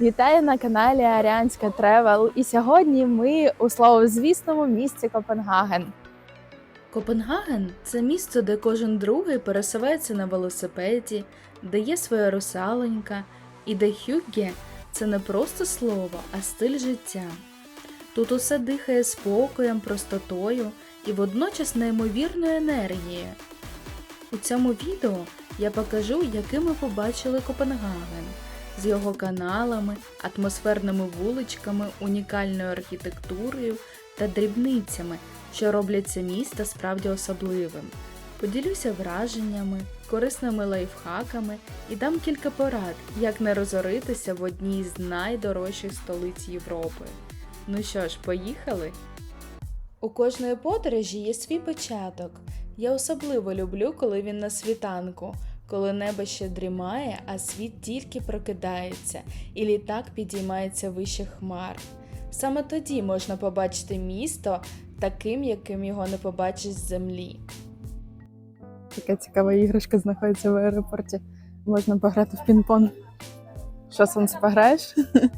Вітаю на каналі Аріанська Тревел. І сьогодні ми у славозвісному місті Копенгаген. Копенгаген це місто, де кожен другий пересувається на велосипеді, де є своя русаленька, і де хюгге це не просто слово, а стиль життя. Тут усе дихає спокоєм, простотою і водночас неймовірною енергією. У цьому відео я покажу, яким ми побачили Копенгаген з його каналами, атмосферними вуличками, унікальною архітектурою та дрібницями, що роблять це місто справді особливим. Поділюся враженнями, корисними лайфхаками і дам кілька порад, як не розоритися в одній з найдорожчих столиць Європи. Ну що ж, поїхали? У кожної подорожі є свій початок. Я особливо люблю, коли він на світанку, коли небо ще дрімає, а світ тільки прокидається, і літак підіймається вище хмар. Саме тоді можна побачити місто таким, яким його не побачиш з землі. Така цікава іграшка знаходиться в аеропорті. Можна пограти в пінг-понг. Що, сонце, пограєш?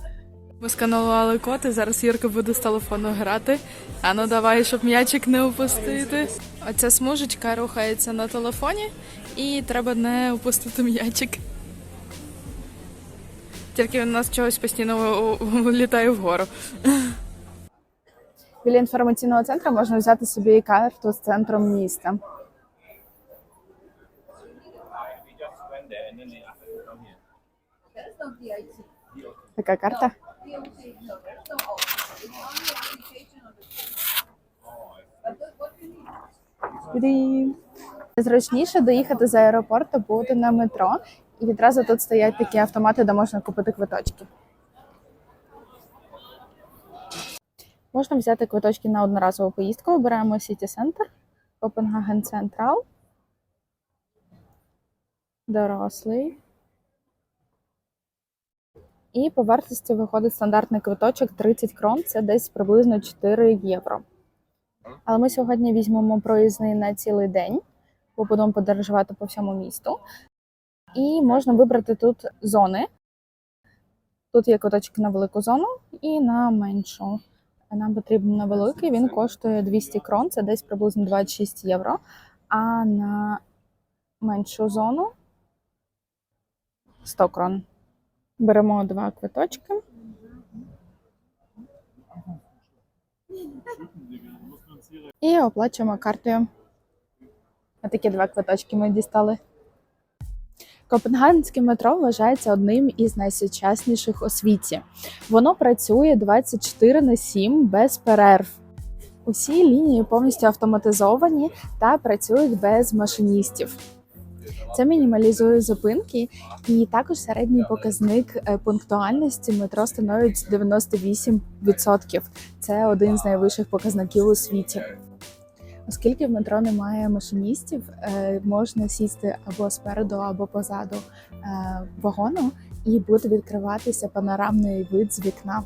Ми сканували код, і зараз Юрка буде з телефону грати. А ну давай, щоб м'ячик не упустити. Оця смужечка рухається на телефоні, і треба не упустити м'ячик. Тільки у нас чогось постійно літає вгору. Біля інформаційного центру можна взяти собі карту з центром міста. Така карта. Привіт. Зручніше доїхати з аеропорту буде на метро, і відразу тут стоять такі автомати, де можна купити квиточки. Можна взяти квиточки на одноразову поїздку. Обираємо City Center, Copenhagen Central, дорослий. І по вартості виходить стандартний квиточок 30 крон, це десь приблизно 4 євро. Але ми сьогодні візьмемо проїзний на цілий день, бо будемо подорожувати по всьому місту. І можна вибрати тут зони. Тут є квиточок на велику зону і на меншу. Нам потрібен великий, він коштує 200 крон, це десь приблизно 26 євро. А на меншу зону 100 крон. Беремо два квиточки. І оплачуємо картою. Отакі два квиточки ми дістали. Копенгагенське метро вважається одним із найсучасніших у світі. Воно працює 24 на 7 без перерв. Усі лінії повністю автоматизовані та працюють без машиністів. Це мінімалізує зупинки, і також середній показник е, пунктуальності метро становить 98%. Це один з найвищих показників у світі. Оскільки в метро немає машиністів, е, можна сісти або спереду, або позаду е, вагону, і буде відкриватися панорамний вид з вікна.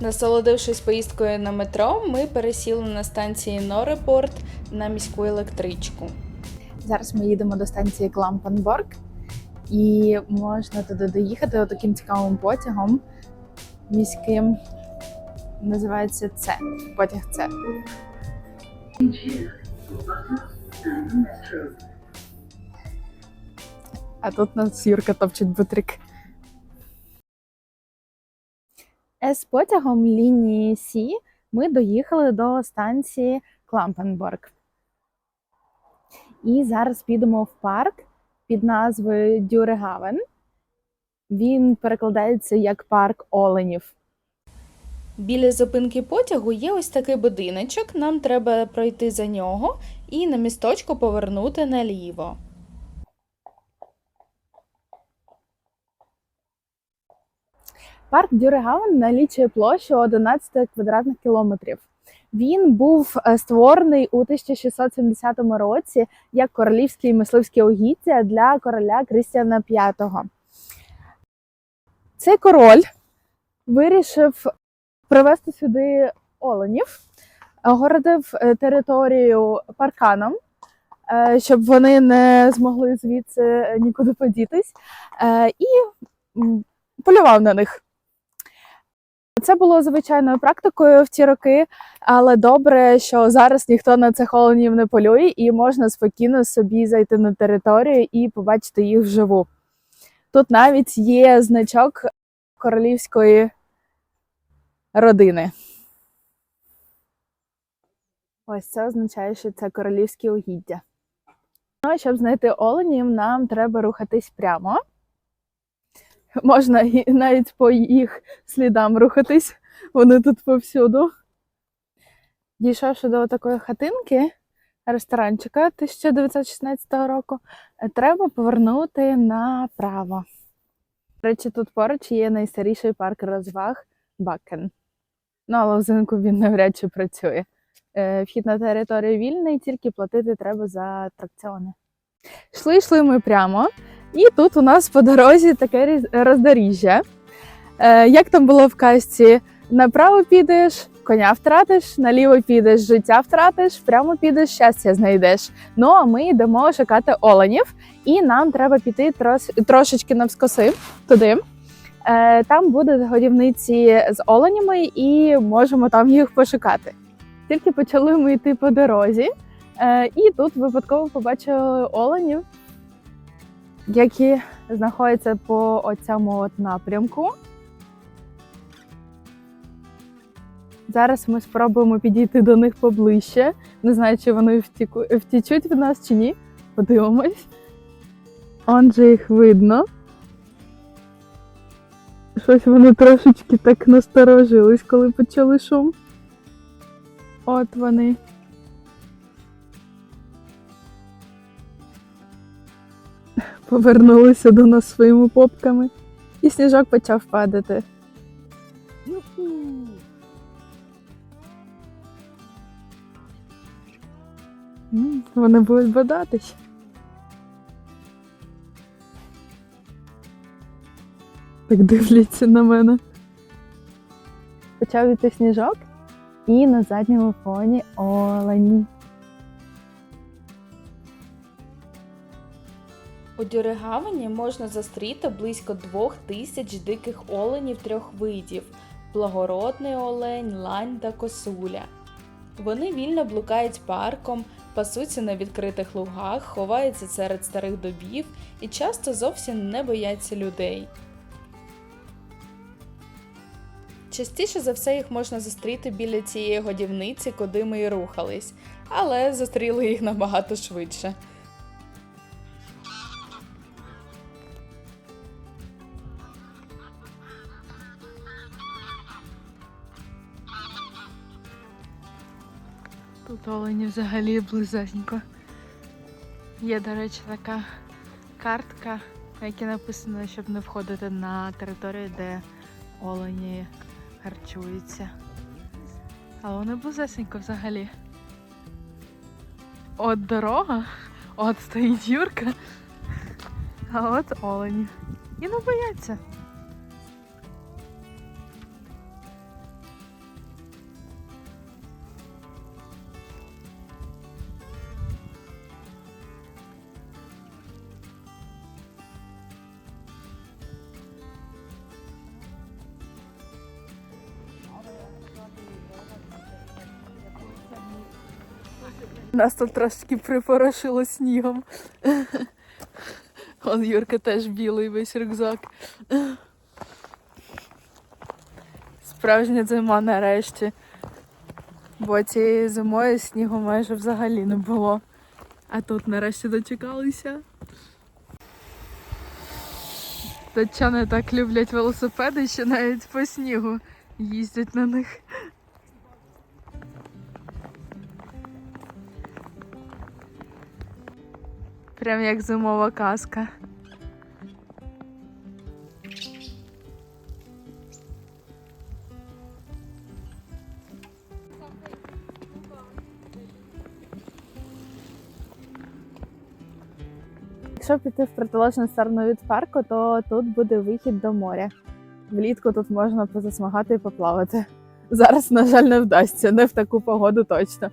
Насолодившись поїздкою на метро, ми пересіли на станції Норепорт на міську електричку. Зараз ми їдемо до станції Клампенборг, і можна туди доїхати таким цікавим потягом міським. Називається це потяг це. А тут нас Юрка топчить бутрик. З потягом лінії Сі ми доїхали до станції Клампенборг. І зараз підемо в парк під назвою Дюрегавен. Він перекладається як парк оленів. Біля зупинки потягу є ось такий будиночок. Нам треба пройти за нього і на місточку повернути наліво. Парк Дюрегавен налічує площу 11 квадратних кілометрів. Він був е, створений у 1670 році як королівське і мисливське угіддя для короля Крістіана V. Цей король вирішив привезти сюди оленів, огородив е, територію парканом, е, щоб вони не змогли звідси нікуди подітись, і полював на них. Це було звичайною практикою в ті роки, але добре, що зараз ніхто на цих оленів не полює, і можна спокійно собі зайти на територію і побачити їх вживу. Тут навіть є значок королівської родини. Ось це означає, що це королівські угіддя. Ну, щоб знайти оленів, нам треба рухатись прямо. Можна навіть по їх слідам рухатись, вони тут повсюду. Дійшовши до такої хатинки, ресторанчика 1916 року, треба повернути направо. До речі, тут поруч є найстаріший парк розваг Бакен. Ну, але взимку він навряд чи працює. Е, Вхід на територію вільний, тільки платити треба за атракціони. Йшли, йшли ми прямо, і тут у нас по дорозі таке роздоріжжя. Е, Як там було в казці? Направо підеш, коня втратиш, наліво підеш, життя втратиш, прямо підеш, щастя знайдеш. Ну а ми йдемо шукати оленів, і нам треба піти трос- трошечки навскоси туди. Е, Там будуть годівниці з оленями, і можемо там їх пошукати. Тільки почали ми йти по дорозі, е, і тут випадково побачили оленів, які знаходяться по оцьому напрямку. Зараз ми спробуємо підійти до них поближче. Не знаю, чи вони втіку... втічуть від нас чи ні. Подивимось. Он же їх видно. Щось вони трошечки так насторожились, коли почали шум. От вони. Повернулися до нас своїми попками, і сніжок почав падати. М, Вони будуть бодатись. Так дивляться на мене. Почав йти сніжок, і на задньому фоні олені. У Дюригавані можна зустріти близько двох тисяч диких оленів трьох видів: благородний олень, лань та косуля. Вони вільно блукають парком, пасуться на відкритих лугах, ховаються серед старих дубів і часто зовсім не бояться людей. Частіше за все їх можна зустріти біля цієї годівниці, куди ми і рухались, але зустріли їх набагато швидше. Тут олені взагалі близесенько. Є, до речі, така картка, на якій написано, щоб не входити на територію, де олені харчуються. Але вони близесенько взагалі. От дорога, от стоїть Юрка, а от олені. І не бояться. Нас тут трошки припорошило снігом. Он Юрка теж білий весь рюкзак. Справжня зима нарешті. Бо цією зимою снігу майже взагалі не було. А тут нарешті дочекалися. Датчани так люблять велосипеди, що навіть по снігу їздять на них. Прям як зимова казка. Якщо піти в протилежну сторону від парку, то тут буде вихід до моря. Влітку тут можна позасмагати і поплавати. Зараз, на жаль, не вдасться, не в таку погоду точно.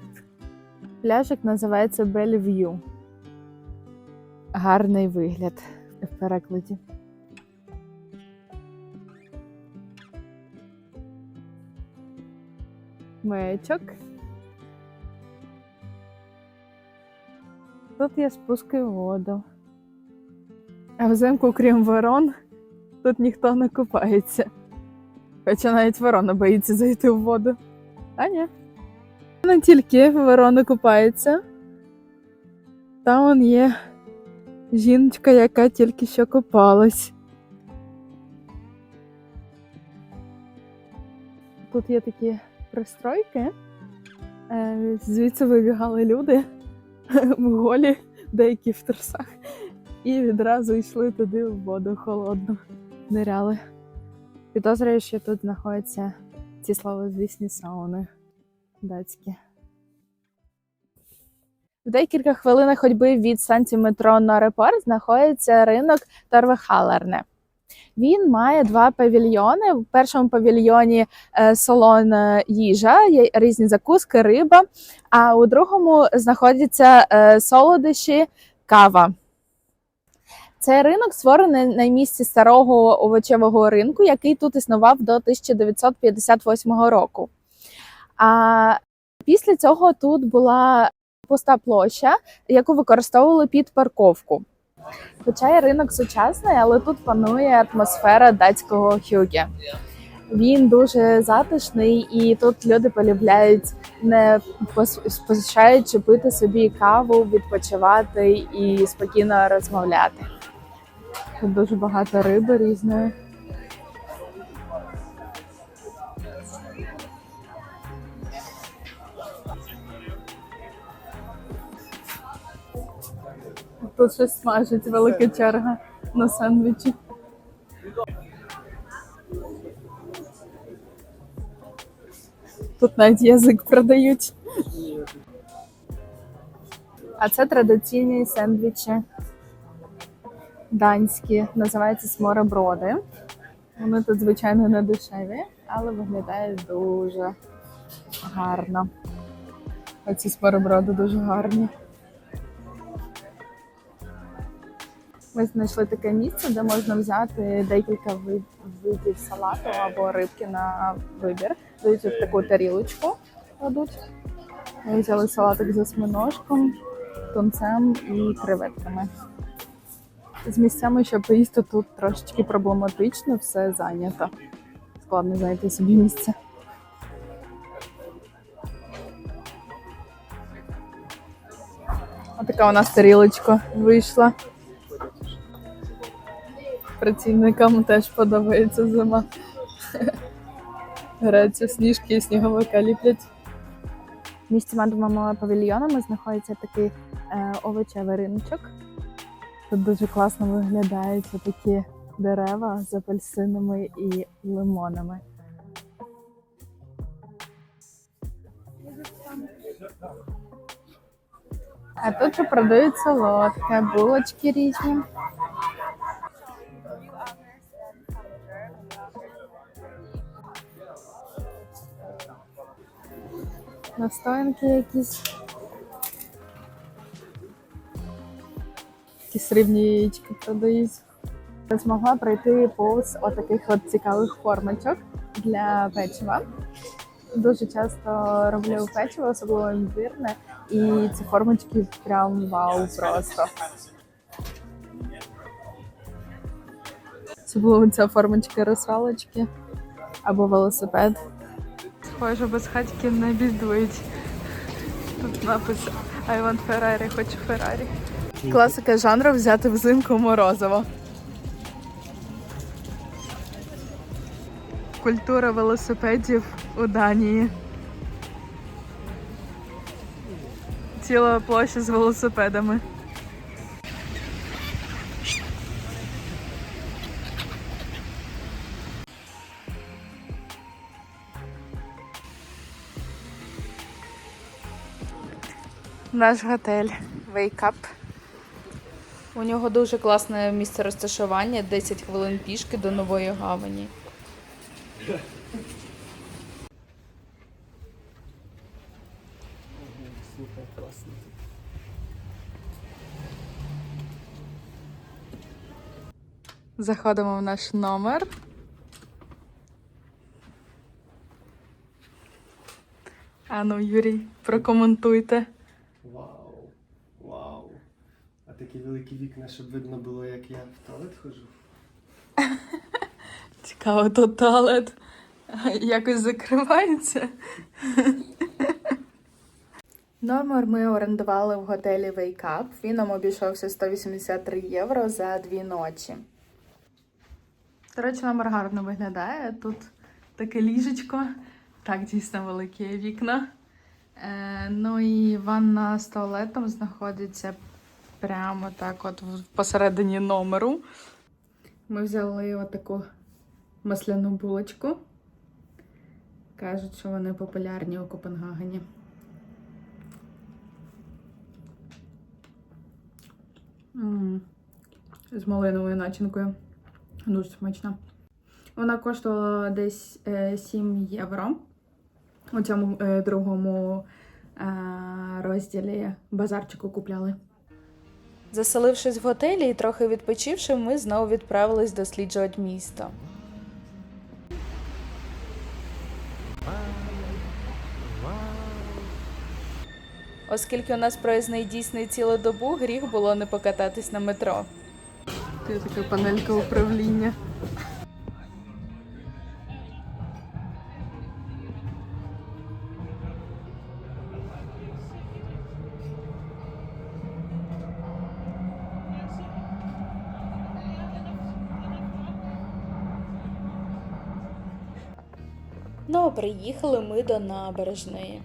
Пляжик називається Bellevue. Гарний вигляд в перекладі. Мечок. Тут є спуски в воду. А взимку, крім ворон, тут ніхто не купається. Хоча навіть ворона боїться зайти в воду. А ні. Не тільки ворона купається. Там є жіночка, яка тільки що купалась. Тут є такі пристройки. Е, Звідси вибігали люди в голі, деякі в трусах, і відразу йшли туди в воду холодну, ниряли. Підозрюю, що тут знаходяться ці славозвісні сауни датські. В декілька хвилинах ходьби від станції метро на аеропорт знаходиться ринок Торвехалерне. Він має два павільйони. В першому павільйоні е, солона їжа, є різні закуски, риба. А у другому знаходяться е, солодощі, кава. Цей ринок створений на місці старого овочевого ринку, який тут існував до 1958 року. А після цього тут була пуста площа, яку використовували під парковку. Хоча і ринок сучасний, але тут панує атмосфера датського хюге. Він дуже затишний, і тут люди полюбляють не пос- поспішаючи пити собі каву, відпочивати і спокійно розмовляти. Тут дуже багато риби різної. Тут щось смажить, велика черга на сендвічі. Тут навіть язик продають. А це традиційні сендвічі данські, називаються смороброди. Вони тут, звичайно, не дешеві, але виглядають дуже гарно. Оці смороброди дуже гарні. Ми знайшли таке місце, де можна взяти декілька вид- видів салату або рибки на вибір. Дають от таку тарілочку кладуть. Ми взяли салатик з осьминожком, тунцем і креветками. З місцями, щоб поїсти тут трошечки проблематично, все зайнято. Складно знайти собі місце. Отака у нас тарілочка вийшла. Працівникам теж подобається зима. Граються сніжки і сніговика ліплять. Між цими двома павільйонами знаходиться такий е, овочевий риночок. Тут дуже класно виглядають такі дерева з апельсинами і лимонами. А тут ще продають солодке, булочки різні. Настоянки якісь. Якісь рибні яєчки продають. Я змогла пройти повз отаких от цікавих формочок для печива. Дуже часто роблю печиво, особливо імбирне, і ці формочки прям вау просто. Особливо ця формочка русалочки або велосипед. Схоже, без хатьки не бідують. Тут напис I want Ferrari, хочу Феррарі. Класика жанру взяти взимку морозиво. Культура велосипедів у Данії. Ціла площа з велосипедами. Наш готель Wake Up. У нього дуже класне місце розташування, 10 хвилин пішки до нової гавані. Заходимо в наш номер. Ану, Юрій, прокоментуйте. Вау. Вау. А такі великі вікна, щоб видно було, як я в туалет ходжу. Цікаво, то туалет якось закривається. Номер ми орендували в готелі Wake Up. Він нам обійшовся 183 євро за дві ночі. До речі, номер гарно виглядає. Тут таке ліжечко. Так, дійсно великі вікна. Е, ну і ванна з туалетом знаходиться прямо так, от посередині номеру. Ми взяли отаку масляну булочку. Кажуть, що вони популярні у Копенгагені. М, З малиновою начинкою. Дуже смачно. Вона коштувала десь е, 7 євро у цьому е, другому е, розділі базарчику купляли. Заселившись в готелі і трохи відпочивши, ми знову відправились досліджувати місто. Оскільки у нас проїзний дійсний цілу добу, гріх було не покататись на метро. Це така панелька управління. Приїхали ми до набережної.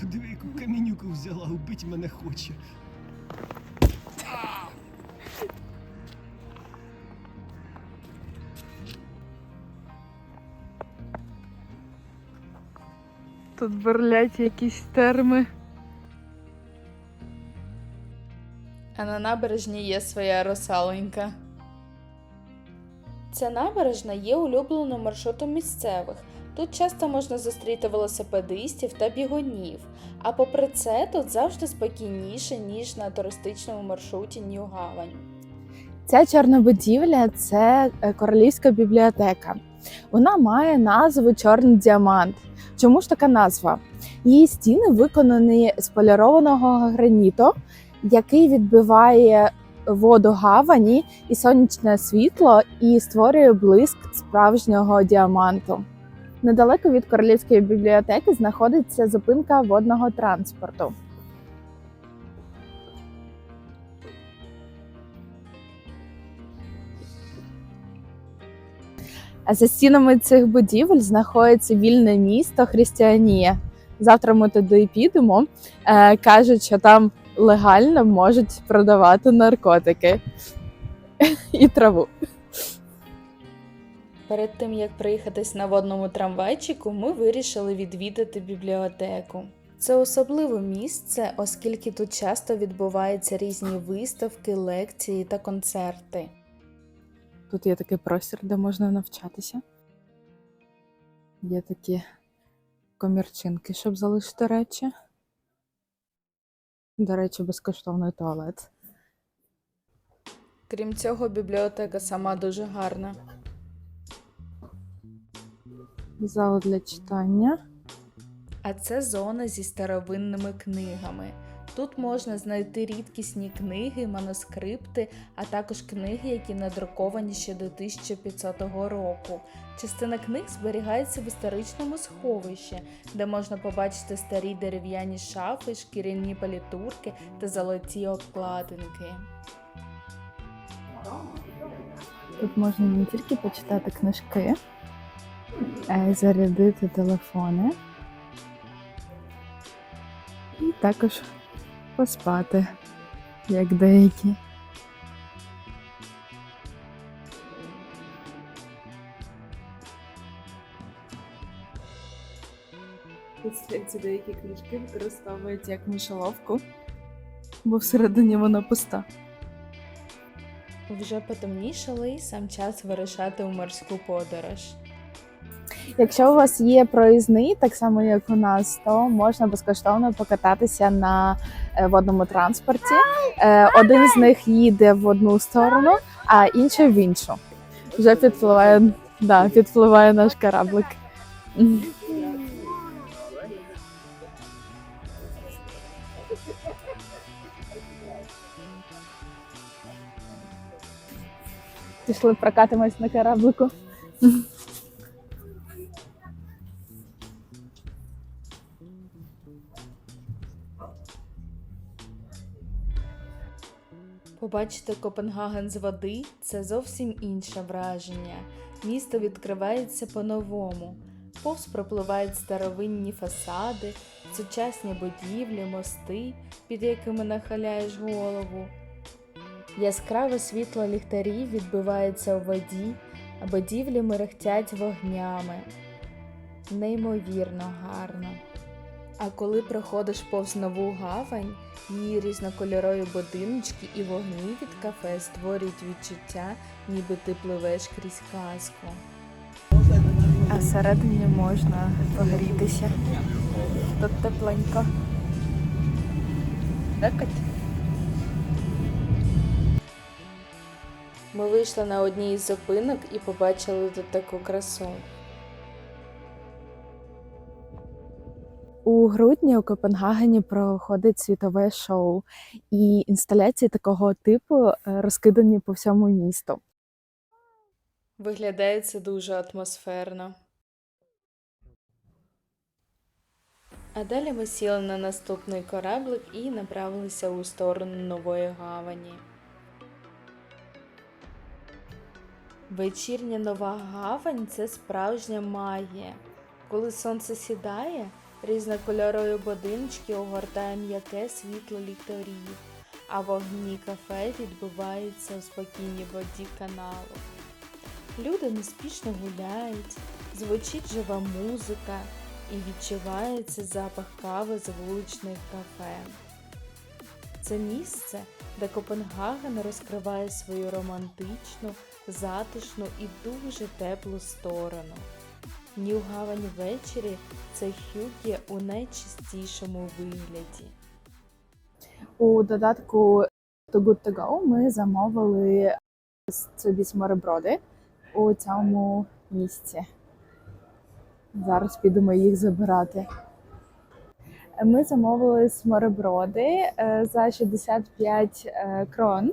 Подиви, яку камінюку взяла, убить мене хоче. Тут бурлять якісь терми. А на набережні є своя русалонька. Ця набережна є улюбленим маршрутом місцевих. Тут часто можна зустріти велосипедистів та бігунів. А попри це, тут завжди спокійніше, ніж на туристичному маршруті Нью-Гавань. Ця чорна будівля це е, королівська бібліотека. Вона має назву Чорний діамант. Чому ж така назва? Її стіни виконані з полірованого граніту, який відбиває воду гавані і сонячне світло і створює блиск справжнього діаманту. Недалеко від королівської бібліотеки знаходиться зупинка водного транспорту. А за стінами цих будівель знаходиться вільне місто Христианія. Завтра ми туди підемо. Е, кажуть, що там легально можуть продавати наркотики і траву. Перед тим як приїхатись на водному трамвайчику, ми вирішили відвідати бібліотеку. Це особливе місце, оскільки тут часто відбуваються різні виставки, лекції та концерти. Тут є такий простір, де можна навчатися. Є такі комірчинки, щоб залишити речі. До речі, безкоштовний туалет. Крім цього, бібліотека сама дуже гарна. Зал для читання. А це зона зі старовинними книгами. Тут можна знайти рідкісні книги, манускрипти, а також книги, які надруковані ще до 1500 року. Частина книг зберігається в історичному сховищі, де можна побачити старі дерев'яні шафи, шкіряні палітурки та золоті обкладинки. Тут можна не тільки почитати книжки, а й зарядити телефони. І також поспати, як деякі. Ці деякі книжки використовують як мишоловку, бо всередині вона пуста. Вже потемнішало і сам час вирушати у морську подорож. Якщо у вас є проїзний, так само як у нас, то можна безкоштовно покататися на е, водному транспорті. Е, Один з них їде в одну сторону, а інший в іншу. Вже підпливає, да, підпливає наш кораблик. Пішли прокатимось на кораблику. Побачити Копенгаген з води це зовсім інше враження. Місто відкривається по-новому. Повз пропливають старовинні фасади, сучасні будівлі, мости, під якими нахиляєш голову. Яскраве світло ліхтарів відбивається у воді, а будівлі мерехтять вогнями. Неймовірно гарно. А коли проходиш повз нову гавань, її різнокольорові будиночки і вогні від кафе створюють відчуття, ніби ти пливеш крізь казку. А всередині можна погрітися. Тут тепленько. Так. Ми вийшли на одній із зупинок і побачили тут таку красу. У грудні у Копенгагені проходить світове шоу, і інсталяції такого типу е, розкидані по всьому місту. Виглядає це дуже атмосферно. А далі ми сіли на наступний кораблик і направилися у сторону нової гавані. Вечірня нова гавань це справжня магія. Коли сонце сідає, різнокольорові будиночки огортає м'яке світло ліхтарів, а вогні кафе відбиваються у спокійній воді каналу. Люди неспішно гуляють, звучить жива музика і відчувається запах кави з вуличних кафе. Це місце, де Копенгаген розкриває свою романтичну, затишну і дуже теплу сторону. Нью-Гавань ввечері це Хюгге у найчистішому вигляді. У додатку To Good To Go ми замовили собі смореброди у цьому місці. Зараз підемо їх забирати. Ми замовили смореброди е, за 65 е, крон.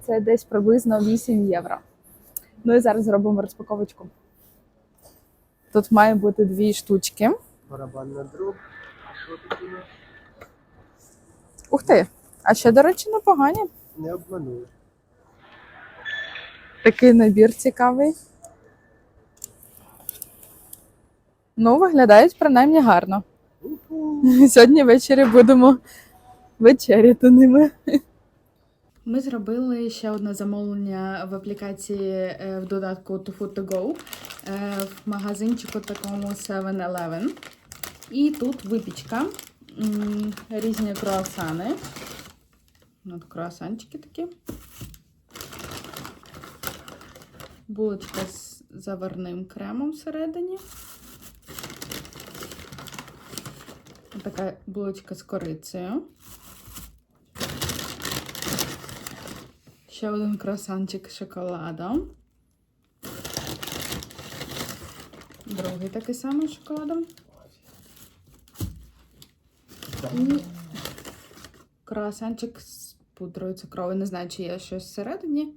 Це десь приблизно 8 євро. Ну і зараз зробимо розпаковочку. Тут має бути дві штучки. Барабанна дроб. Ух ти! А ще, до речі, непогані. Не обманули. Такий набір цікавий. Ну, виглядають принаймні гарно. Сьогодні ввечері будемо вечеряти ними. Ми зробили ще одне замовлення в аплікації е, в додатку To Food To Go е, в магазинчику такому 7-Eleven. І тут випічка, різні круасани. От круасанчики такі. Булочка з заварним кремом всередині. Така булочка з корицею. Ще один круасанчик з шоколадом. Другий такий самий з шоколадом. І круасанчик з пудрою цукровою. Не знаю, чи є щось всередині.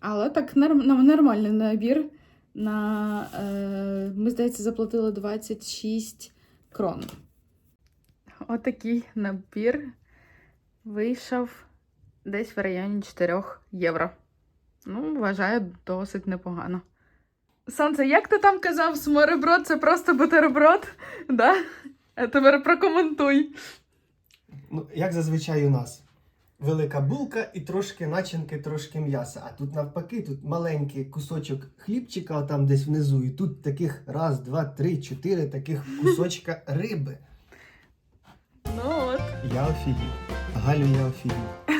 Але так ну, нормальний набір. На, е, ми, здається, заплатили 26 крон. Отакий набір вийшов десь в районі 4 євро. Ну, вважаю, досить непогано. Сонце, як ти там казав, смореброд це просто бутерброд? Да? А тепер прокоментуй. Ну, як зазвичай у нас. Велика булка і трошки начинки, трошки м'яса. А тут навпаки, тут маленький кусочок хлібчика там десь внизу. І тут таких раз, два, три, чотири таких кусочка риби. Ну от. Я офігів. Галю, я офігів.